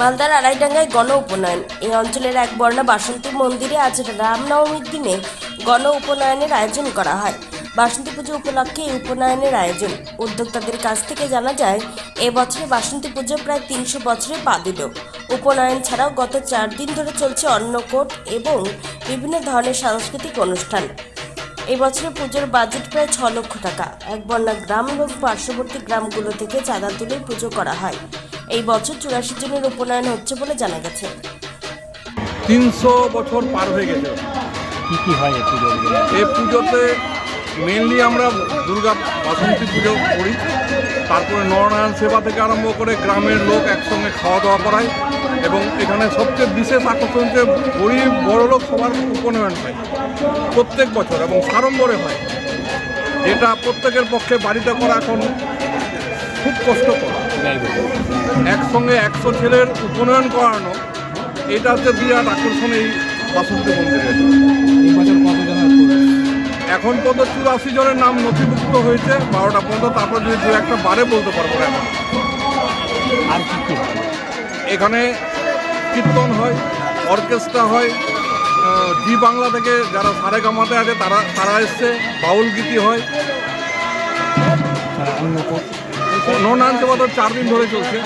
মালদার আড়াইডাঙ্গায় গণ উপনয়ন। এই অঞ্চলের এক বর্ণা বাসন্তী মন্দিরে আজ রামনবমীর দিনে গণ উপনয়নের আয়োজন করা হয়। বাসন্তী পুজো উপলক্ষে এই উপনয়নের আয়োজন। উদ্যোক্তাদের কাছ থেকে জানা যায় এবছরে বাসন্তী পুজো প্রায় তিনশো বছরে পা দিল উপনয়ন ছাড়াও গত চার দিন ধরে চলছে অন্নকূট এবং বিভিন্ন ধরনের সাংস্কৃতিক অনুষ্ঠান। এই বছরের পুজোর বাজেট প্রায় ছ লক্ষ টাকা। এক বন্যা গ্রাম এবং পার্শ্ববর্তী গ্রামগুলো থেকে চাঁদা তুলে পুজো করা হয়। এই বছর চুরাশি জনের উপনয়ন হচ্ছে বলে জানা গেছে। তিনশো বছর পার হয়ে গেছে। কি কি হয় এই পুজোতে মেনলি আমরা দুর্গা বাসন্তী পুজো করি। তারপরে নরনারায়ণ সেবা থেকে আরম্ভ করে গ্রামের লোক একসঙ্গে খাওয়া দাওয়া করায় এবং এখানে সবচেয়ে বিশেষ আকর্ষণ যে গরিব, বড় লোক সবার উপনয়ন হয়। প্রত্যেক বছর এবং সাড়ম্বরে হয়। যেটা প্রত্যেকের পক্ষে বাড়িতে করা এখন খুব কষ্টকর। একসঙ্গে একশো ছেলের উপনয়ন করানো, এটা হচ্ছে বিরাট আকর্ষণ এই বাসন্তী মন্দিরের? এখন পর্যন্ত চুরাশি জনের নাম নথিভুক্ত হয়েছে বারোটা পর্যন্ত তারপর যদি দু একটা বারে বলতে পারব না আর কি এখানে কীর্তন হয় অর্কেস্ট্রা হয় জি বাংলা থেকে যারা সারে গামাতে আছে তারা তারা এসছে বাউল গীতি হয়। তারা অন্নকূট? ননায়ন তো চার দিন ধরে চলছে।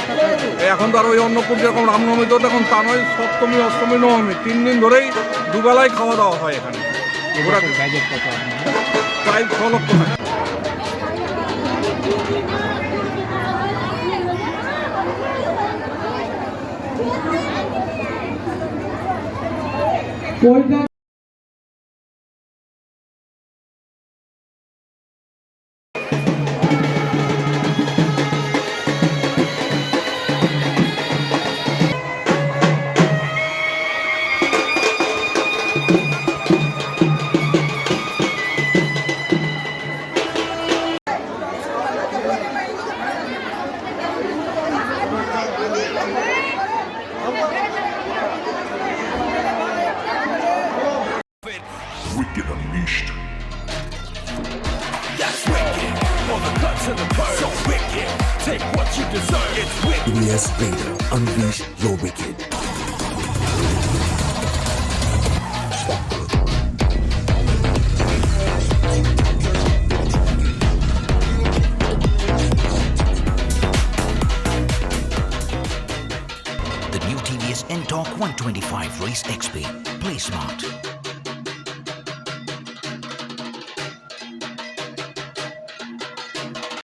এখন তো আর ওই অন্নকূট যেরকম রামনবমী তো এখন তা নয় সপ্তমী অষ্টমী নবমী তিন দিন ধরেই দুবেলায় খাওয়া দাওয়া হয় এখানে। এবছর বাজেট কত প্রায় ছ লক্ষ টাকা। Wicked Unleashed. That's wicked. For the cuts and the purse. So wicked. Take what you deserve. It's wicked. Ilyas Vader, unleash your wicked. The new TVS NTORQ 125 Race XP. Play smart.